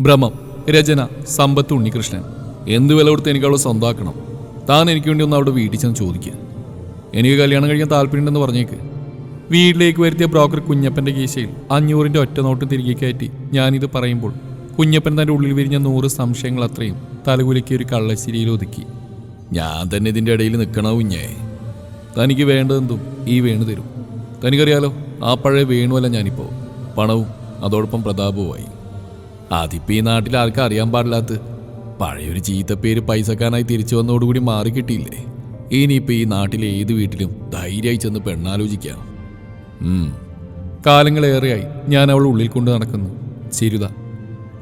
ഭ്രമം രചന സമ്പത്ത് ഉണ്ണികൃഷ്ണൻ. എന്ത് വില കൊടുത്ത് എനിക്ക് അവളെ സ്വന്തമാക്കണം താൻ എനിക്ക് വേണ്ടി ഒന്ന് അവിടെ വീട്ടിൽ ചെന്ന് ചോദിക്കുക എനിക്ക് കല്യാണം കഴിക്കാൻ താല്പര്യമുണ്ടെന്ന് പറഞ്ഞേക്ക്. വീട്ടിലേക്ക് വരുത്തിയ ബ്രോക്കർ കുഞ്ഞപ്പന്റെ കീശയിൽ അഞ്ഞൂറിന്റെ ഒറ്റ നോട്ട് തിരികെ കയറ്റി ഞാനിത് പറയുമ്പോൾ കുഞ്ഞപ്പൻ തന്റെ ഉള്ളിൽ വിരിഞ്ഞ നൂറ് സംശയങ്ങൾ അത്രയും തലകുലക്കി ഒരു കള്ളശ്ശേരിയിൽ ഒതുക്കി. ഞാൻ തന്നെ ഇതിന്റെ ഇടയിൽ നിൽക്കണോ കുഞ്ഞേ? തനിക്ക് വേണ്ടതെന്തും ഈ വേണു തരും. തനിക്കറിയാലോ ആ പഴയ വേണുവല്ല ഞാനിപ്പോൾ. പണവും അതോടൊപ്പം പ്രതാപവുമായി. അതിപ്പോ ഈ നാട്ടിൽ ആർക്കും അറിയാൻ പാടില്ലാത്ത പഴയൊരു ചീത്തപ്പേര് പൈസക്കാനായി തിരിച്ചു വന്നതോടുകൂടി മാറി കിട്ടിയില്ലേ? ഇനിയിപ്പോ ഈ നാട്ടിലെ ഏത് വീട്ടിലും ധൈര്യമായി ചെന്ന് പെണ്ണാലോചിക്കാം. കാലങ്ങളേറെയായി ഞാൻ അവൾ ഉള്ളിൽ കൊണ്ട് നടക്കുന്നു. ചിരുത.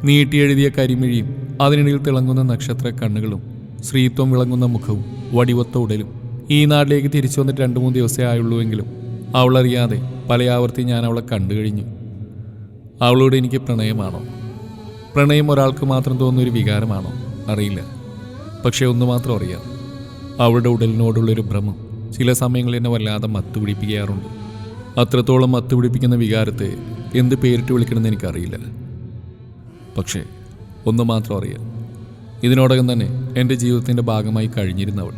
നീട്ടിയെഴുതിയ കരിമിഴിയും അതിനിടയിൽ തിളങ്ങുന്ന നക്ഷത്ര കണ്ണുകളും സ്ത്രീത്വം വിളങ്ങുന്ന മുഖവും വടിവത്ത ഉടലും ഈ നാട്ടിലേക്ക് തിരിച്ചു വന്നിട്ട് രണ്ടു മൂന്ന് ദിവസമേ ആയുള്ളൂവെങ്കിലും അവളറിയാതെ പലയാവർത്തി ഞാൻ അവളെ കണ്ടു കഴിഞ്ഞു. അവളോട് എനിക്ക് പ്രണയമാണോ? പ്രണയം ഒരാൾക്ക് മാത്രം തോന്നുന്ന ഒരു വികാരമാണോ? അറിയില്ല. പക്ഷേ ഒന്ന് മാത്രം അറിയാം. അവളുടെ ഉടലിനോടുള്ളൊരു ഭ്രമം ചില സമയങ്ങളിൽ എന്നെ വല്ലാതെ മത്തുപിടിപ്പിക്കാറുണ്ട്. അത്രത്തോളം മത്തുപിടിപ്പിക്കുന്ന വികാരത്തെ എന്ത് പേരിട്ട് വിളിക്കണമെന്ന് എനിക്കറിയില്ല. പക്ഷേ ഒന്ന് മാത്രം അറിയാം. ഇതിനോടകം തന്നെ എന്റെ ജീവിതത്തിന്റെ ഭാഗമായി കഴിഞ്ഞിരുന്ന അവൾ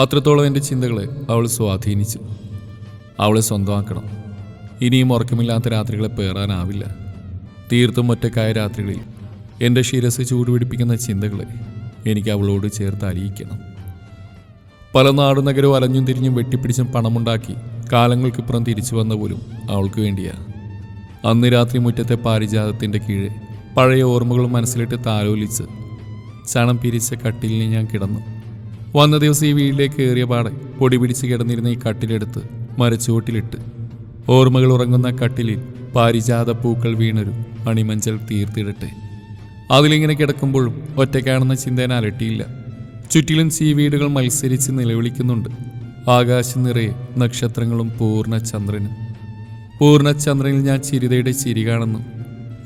അത്രത്തോളം എന്റെ ചിന്തകളെ അവൾ സ്വാധീനിച്ചു. അവളെ സ്വന്തമാക്കണം. ഇനിയും ഉറക്കമില്ലാത്ത രാത്രികളെ പേറാനാവില്ല. തീർത്തും ഒറ്റക്കായ രാത്രികളിൽ എന്റെ ശിരസ് ചൂടുപിടിപ്പിക്കുന്ന ചിന്തകളെ എനിക്ക് അവളോട് ചേർത്ത് അലിയിക്കണം. പല നാടും നഗരവും അലഞ്ഞും തിരിഞ്ഞും വെട്ടിപ്പിടിച്ചും പണമുണ്ടാക്കി കാലങ്ങൾക്കിപ്പുറം തിരിച്ചു വന്ന പോലും അവൾക്ക് വേണ്ടിയാണ് അന്ന് രാത്രി മുറ്റത്തെ പാരിജാതത്തിന്റെ കീഴെ പഴയ ഓർമ്മകൾ മനസ്സിലിട്ട് താലോലിച്ച് ചണം പിരിച്ച കട്ടിലിന് ഞാൻ കിടന്നു. വന്ന ദിവസം ഈ വീട്ടിലേക്ക് കയറിയ പാടെ പൊടി പിടിച്ച് കിടന്നിരുന്ന ഈ കട്ടിലെടുത്ത് മരച്ചുവട്ടിലിട്ട് ഓർമ്മകൾ ഉറങ്ങുന്ന കട്ടിലിൽ പാരിജാത പൂക്കൾ വീണൊരു മണിമഞ്ചൽ തീർത്തിടട്ടെ. അതിലിങ്ങനെ കിടക്കുമ്പോഴും ഒറ്റയ്ക്കാണെന്ന ചിന്തേന അലട്ടിയില്ല. ചുറ്റിലും സീവീടുകൾ മത്സരിച്ച് നിലവിളിക്കുന്നുണ്ട്. ആകാശം നിറയെ നക്ഷത്രങ്ങളും പൂർണ ചന്ദ്രനും പൂർണചന്ദ്രനിൽ ഞാൻ ചിരിതയുടെ ചിരി കാണുന്നു.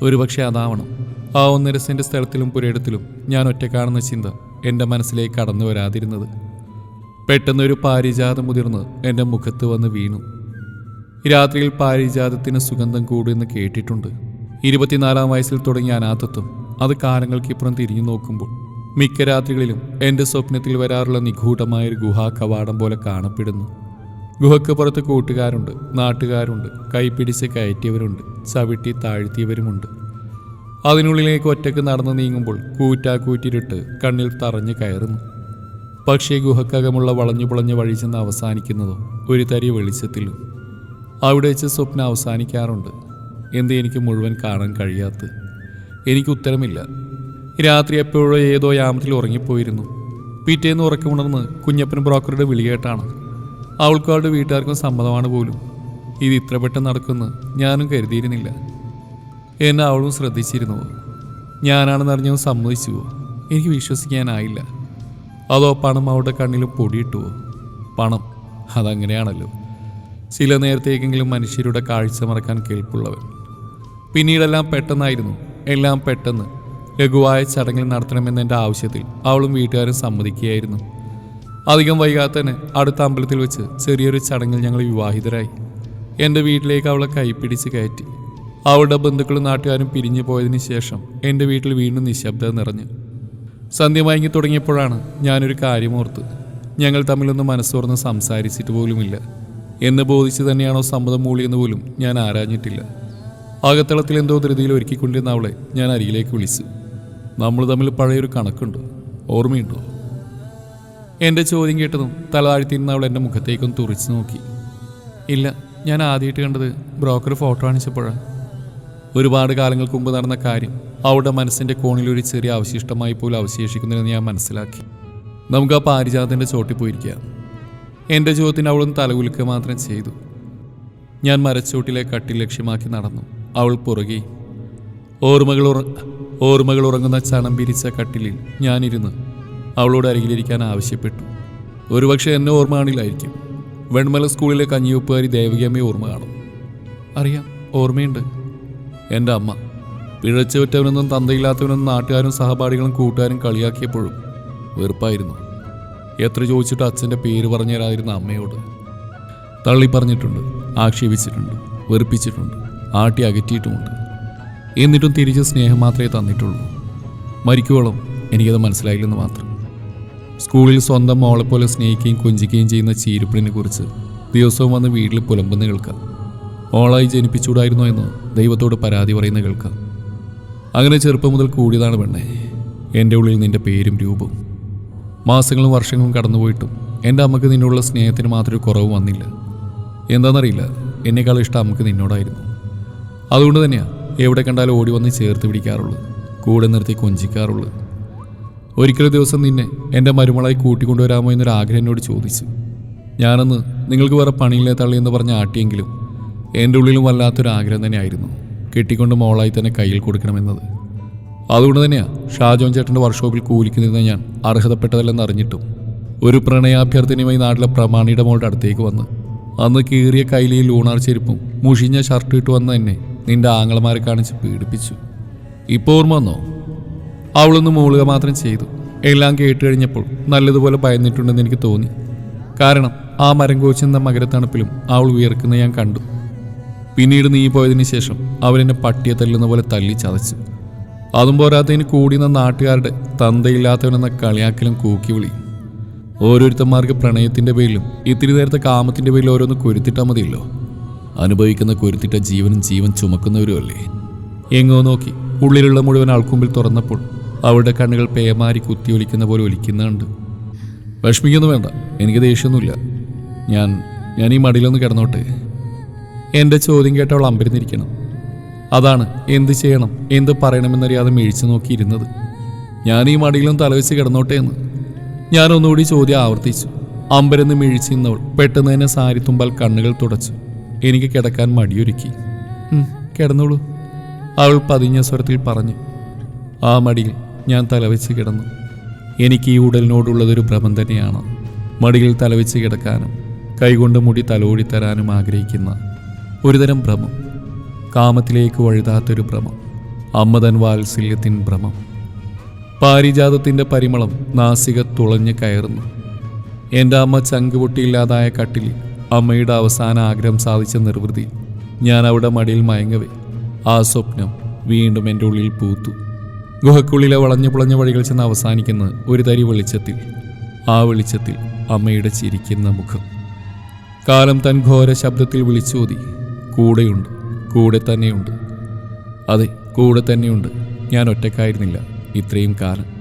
ഒരുപക്ഷെ അതാവണം. ആ ഒന്നര സ്ഥലത്തിലും പുരയിടത്തിലും ഞാൻ ഒറ്റക്കാണെന്ന കാണുന്ന ചിന്ത എന്റെ മനസ്സിലേക്ക് കടന്നു വരാതിരുന്നത് പെട്ടെന്നൊരു പാരിജാതം മുതിർന്ന് എന്റെ മുഖത്ത് വന്ന് വീണു. രാത്രിയിൽ പാരിജാതത്തിന് സുഗന്ധം കൂടുമെന്ന് കേട്ടിട്ടുണ്ട്. ഇരുപത്തിനാലാം വയസ്സിൽ തുടങ്ങിയ അനാഥത്വം അത് കാലങ്ങൾക്കിപ്പുറം തിരിഞ്ഞു നോക്കുമ്പോൾ മിക്ക രാത്രികളിലും എന്റെ സ്വപ്നത്തിൽ വരാറുള്ള നിഗൂഢമായൊരു ഗുഹാ കവാടം പോലെ കാണപ്പെടുന്നു. ഗുഹയ്ക്ക് പുറത്ത് കൂട്ടുകാരുണ്ട് നാട്ടുകാരുണ്ട് കൈപ്പിടിച്ച് കയറ്റിയവരുണ്ട് ചവിട്ടി താഴ്ത്തിയവരുമുണ്ട്. അതിനുള്ളിലേക്ക് ഒറ്റയ്ക്ക് നടന്നു നീങ്ങുമ്പോൾ കൂറ്റാക്കൂറ്റിരിട്ട് കണ്ണിൽ തറഞ്ഞു കയറുന്നു. പക്ഷേ ഗുഹക്കകമുള്ള വളഞ്ഞു പുളഞ്ഞ വഴി ചെന്ന് അവസാനിക്കുന്നതോ ഒരു തരി വെളിച്ചത്തിലും അവിടെ വെച്ച് സ്വപ്നം അവസാനിക്കാറുണ്ട്. എന്ത് എനിക്ക് മുഴുവൻ കാണാൻ കഴിയാത്ത. എനിക്ക് ഉത്തരമില്ല. രാത്രി എപ്പോഴോ ഏതോ യാമത്തിൽ ഉറങ്ങിപ്പോയിരുന്നു. പിറ്റേന്ന് ഉറക്കമുണർന്ന് കുഞ്ഞപ്പൻ ബ്രോക്കറുടെ വിളി കേട്ടാണ്. അവൾക്കും അവളുടെ വീട്ടുകാർക്കും സമ്മതമാണ് പോലും. ഇത് ഇത്ര പെട്ടെന്ന് നടക്കുമെന്ന് ഞാനും കരുതിയിരുന്നില്ല. എന്നെ അവളും ശ്രദ്ധിച്ചിരുന്നുവോ ഞാനാണെന്നറിഞ്ഞവൻ സമ്മതിച്ചു. സമ്മതിച്ചുവോ എനിക്ക് വിശ്വസിക്കാനായില്ല. അതോ പണം അവളുടെ കണ്ണിലും പൊടിയിട്ടുവോ? പണം. അതങ്ങനെയാണല്ലോ. ചില നേരത്തേക്കെങ്കിലും മനുഷ്യരുടെ കാഴ്ച മറക്കാൻ കേൾപ്പുള്ളവൻ. പിന്നീടെല്ലാം പെട്ടെന്നായിരുന്നു. എല്ലാം പെട്ടെന്ന്. ലഘുവായ ചടങ്ങിൽ നടത്തണമെന്ന എന്റെ ആവശ്യത്തിൽ അവളും വീട്ടുകാരും സമ്മതിക്കുകയായിരുന്നു. അധികം വൈകാതെ തന്നെ അടുത്ത അമ്പലത്തിൽ വെച്ച് ചെറിയൊരു ചടങ്ങിൽ ഞങ്ങൾ വിവാഹിതരായി. എന്റെ വീട്ടിലേക്ക് അവളെ കൈപ്പിടിച്ച് കയറ്റി. അവളുടെ ബന്ധുക്കളും നാട്ടുകാരും പിരിഞ്ഞു പോയതിന് ശേഷം എന്റെ വീട്ടിൽ വീണ്ടും നിശബ്ദത നിറഞ്ഞു. സന്ധ്യ മയങ്ങി തുടങ്ങിയപ്പോഴാണ് ഞാനൊരു കാര്യമോർത്ത് ഞങ്ങൾ തമ്മിലൊന്ന് മനസ്സോർന്ന് സംസാരിച്ചിട്ട് പോലുമില്ല. എന്ന് ബോധിച്ച് തന്നെയാണോ സമ്മതം മൂളിയെന്ന് പോലും ഞാൻ ആരാഞ്ഞിട്ടില്ല. അകത്തളത്തിൽ എന്തോ ധൃതിയിൽ ഒരുക്കിക്കൊണ്ടിരുന്ന അവളെ ഞാൻ അരികിലേക്ക് വിളിച്ചു. നമ്മൾ തമ്മിൽ പഴയൊരു കണക്കുണ്ട്. ഓർമ്മയുണ്ടോ? എന്റെ ചോദ്യം കേട്ടതും തല താഴ്ത്തിയിരുന്ന അവൾ എന്റെ മുഖത്തേക്കൊന്ന് തുറിച്ചു നോക്കി. ഇല്ല ഞാൻ ആദ്യമായിട്ട് കണ്ടത് ബ്രോക്കർ ഫോട്ടോ കാണിച്ചപ്പോഴാണ് ഒരുപാട് കാലങ്ങൾക്ക് മുമ്പ് നടന്ന കാര്യം അവളുടെ മനസ്സിന്റെ കോണിൽ ഒരു ചെറിയ അവശിഷ്ടമായി പോലും അവശേഷിക്കുന്നില്ലെന്ന് ഞാൻ മനസ്സിലാക്കി. നമുക്ക് ആ പാരിജാതത്തിന്റെ ചോട്ടിൽ പോയിരിക്കാം. എന്റെ ചോദ്യത്തിന് അവളും തലകുലുക്കുക മാത്രം ചെയ്തു. ഞാൻ മരച്ചോട്ടിലെ കട്ടിൽ ലക്ഷ്യമാക്കി നടന്നു. അവൾ പുറകെ. ഓർമ്മകൾ ഓർമ്മകൾ ഉറങ്ങുന്ന ചണം പിരിച്ച കട്ടിലിൽ ഞാനിരുന്ന് അവളോട് അരികിലിരിക്കാൻ ആവശ്യപ്പെട്ടു. ഒരുപക്ഷെ എന്നെ ഓർമ്മ കാണില്ലായിരിക്കും. വെൺമല സ്കൂളിലെ കഞ്ഞിവെപ്പുകാരി ദേവകിയമ്മയെ ഓർമ്മ കാണും. അറിയാം ഓർമ്മയുണ്ട്. എന്റെ അമ്മ. പിഴച്ചുവറ്റവനെന്നും തന്തയില്ലാത്തവനെന്നും നാട്ടുകാരും സഹപാഠികളും കൂട്ടുകാരും കളിയാക്കിയപ്പോഴും വെറുപ്പായിരുന്നു. എത്ര ചോദിച്ചിട്ട് അച്ഛന്റെ പേര് പറഞ്ഞു തരാതിരുന്ന അമ്മയോട്. തള്ളി പറഞ്ഞിട്ടുണ്ട് ആക്ഷേപിച്ചിട്ടുണ്ട് വെറുപ്പിച്ചിട്ടുണ്ട് ആട്ടി അകറ്റിയിട്ടുമുണ്ട്. എന്നിട്ടും തിരിച്ച് സ്നേഹം മാത്രമേ തന്നിട്ടുള്ളൂ. മരിക്കുവോളം എനിക്കത് മനസ്സിലായില്ലെന്ന് മാത്രം. സ്കൂളിൽ സ്വന്തം മോളെ പോലെ സ്നേഹിക്കുകയും കൊഞ്ചിക്കുകയും ചെയ്യുന്ന ചീരുപ്പിളിനെ കുറിച്ച് ദിവസവും വന്ന് വീട്ടിൽ പുലമ്പെന്ന് കേൾക്കാം. മോളായി ജനിപ്പിച്ചൂടായിരുന്നോ എന്ന് ദൈവത്തോട് പരാതി പറയുന്ന കേൾക്കാം. അങ്ങനെ ചെറുപ്പം മുതൽ കൂടിയതാണ് പെണ്ണേ. എന്റെ ഉള്ളിൽ നിന്റെ പേരും രൂപവും. മാസങ്ങളും വർഷങ്ങളും കടന്നുപോയിട്ടും എന്റെ അമ്മയ്ക്ക് നിന്നോടുള്ള സ്നേഹത്തിന് മാത്രം കുറവ് വന്നില്ല. എന്താണെന്നറിയില്ല എന്നെക്കാൾ ഇഷ്ടം അമ്മയ്ക്ക് നിന്നോടായിരുന്നു. അതുകൊണ്ട് തന്നെയാണ് എവിടെ കണ്ടാലും ഓടി വന്ന് ചേർത്ത് പിടിക്കാറുള്ളത് കൂടെ നിർത്തി കൊഞ്ചിക്കാറുള്ളത്. ഒരിക്കലും ദിവസം നിന്നെ എന്റെ മരുമളായി കൂട്ടിക്കൊണ്ടുവരാമോ എന്നൊരു ആഗ്രഹം എന്നോട് ചോദിച്ചു. ഞാനന്ന് നിങ്ങൾക്ക് വേറെ പണിയില്ലേ തള്ളി എന്ന് പറഞ്ഞ് ആട്ടിയെങ്കിലും എന്റെ ഉള്ളിലും വല്ലാത്തൊരു ആഗ്രഹം തന്നെയായിരുന്നു കെട്ടിക്കൊണ്ട് മോളായി തന്നെ കയ്യിൽ കൊടുക്കണമെന്നത്. അതുകൊണ്ട് തന്നെയാണ് ഷാജോൻ ചേട്ടന്റെ വർക്ക്ഷോപ്പിൽ കൂലിക്ക് നിന്ന് ഞാൻ അർഹതപ്പെട്ടതല്ലെന്ന് അറിഞ്ഞിട്ടും. ഒരു പ്രണയാഭ്യർത്ഥനയുമായി നാട്ടിലെ പ്രമാണിയുടെ മോളുടെ അടുത്തേക്ക് വന്ന് അന്ന് കീറിയ കൈലിയിൽ ലൂണാർ ചെരുപ്പും മുഷിഞ്ഞ ഷർട്ട് ഇട്ട് വന്ന് എന്നെ നിന്റെ ആങ്ങളമാരെ കാണിച്ച് പീഡിപ്പിച്ചു. ഇപ്പോൾ ഓർമ്മ വന്നോ? അവളൊന്ന് മൂളുക മാത്രം ചെയ്തു. എല്ലാം കേട്ട് കഴിഞ്ഞപ്പോൾ നല്ലതുപോലെ ഭയന്നിട്ടുണ്ടെന്ന് എനിക്ക് തോന്നി. കാരണം ആ മരം കോച്ചെന്ന മകരത്തണുപ്പിലും അവൾ ഉയർക്കുന്ന ഞാൻ കണ്ടു. പിന്നീട് നീ പോയതിന് ശേഷം അവരെന്നെ പട്ടിയെ തല്ലുന്ന പോലെ തല്ലി ചതച്ചു. അതും പോരാത്തതിന് കൂടിയുന്ന നാട്ടുകാരുടെ തന്തയില്ലാത്തവനെന്ന കളിയാക്കലും കൂക്കി വിളി. ഓരോരുത്തന്മാർക്ക് പ്രണയത്തിന്റെ പേരിലും ഇത്തിരി നേരത്തെ കാമത്തിന്റെ പേരിലും ഓരോന്ന് കുരുത്തിട്ടാൽ മതിയല്ലോ. അനുഭവിക്കുന്ന കുരുത്തിട്ട ജീവനും ജീവൻ ചുമക്കുന്നവരുമല്ലേ? എങ്ങോ നോക്കി ഉള്ളിലുള്ള മുഴുവൻ ആൾക്കുമ്പിൽ തുറന്നപ്പോൾ അവളുടെ കണ്ണുകൾ പേമാരി കുത്തിയൊലിക്കുന്ന പോലെ ഒലിക്കുന്നുണ്ട്. വിഷമിക്കൊന്നും വേണ്ട എനിക്ക് ദേഷ്യമൊന്നുമില്ല. ഞാൻ ഞാൻ ഈ മടിയിലൊന്ന് കിടന്നോട്ടെ. എന്റെ ചോദ്യം കേട്ട് അവൾ അമ്പരന്നിരിക്കണം. അതാണ് എന്ത് ചെയ്യണം? എന്ത് പറയണമെന്നറിയാതെ മേഴിച്ചു നോക്കിയിരുന്നത്. ഞാൻ ഈ മടിയിലും തലവെച്ച് കിടന്നോട്ടെ എന്ന്. ഞാൻ ഒന്നുകൂടി ചോദ്യം ആവർത്തിച്ചു. അമ്പരന്ന് മേഴിച്ചിരുന്നവൾ പെട്ടെന്ന് തന്നെ സാരി തുമ്പാൽ കണ്ണുകൾ തുടച്ചു. എനിക്ക് കിടക്കാൻ മടിയൊരുക്കി. കിടന്നോളൂ. അവൾ പതിഞ്ഞ സ്വരത്തിൽ പറഞ്ഞു. ആ മടിയിൽ ഞാൻ തലവെച്ച് കിടന്നു. എനിക്ക് ഈ ഉടലിനോടുള്ളതൊരു ഭ്രമം തന്നെയാണ്. മടിയിൽ തലവെച്ച് കിടക്കാനും കൈകൊണ്ട് മുടി തലോടി തരാനും ആഗ്രഹിക്കുന്ന ഒരുതരം ഭ്രമം. കാമത്തിലേക്ക് വഴുതാത്തൊരു ഭ്രമം അമ്മതൻ വാത്സല്യത്തിൻ ഭ്രമം. പാരിജാതത്തിന്റെ പരിമളം നാസിക തുളഞ്ഞു കയറുന്നു. എന്റെ അമ്മ ചങ്കുപൊട്ടിയില്ലാതായ കട്ടിലിൽ അമ്മയുടെ അവസാന ആഗ്രഹം സാധിച്ച നിർവൃതി ഞാൻ അവിടെ മടിയിൽ മയങ്ങവേ. ആ സ്വപ്നം വീണ്ടും എന്റെ ഉള്ളിൽ പൂത്തു. ഗുഹക്കുള്ളിലെ വളഞ്ഞു പുളഞ്ഞ വഴികൾ ചെന്ന് അവസാനിക്കുന്ന ഒരു തരി വെളിച്ചത്തിൽ ആ വെളിച്ചത്തിൽ അമ്മയുടെ ചിരിക്കുന്ന മുഖം. കാലം തൻ ഘോര ശബ്ദത്തിൽ വിളിച്ചോതി കൂടെയുണ്ട്. കൂടെ തന്നെയുണ്ട്. അതെ കൂടെ തന്നെയുണ്ട്. ഞാൻ ഒറ്റക്കായിരുന്നില്ല ഇത്രയും കാലം.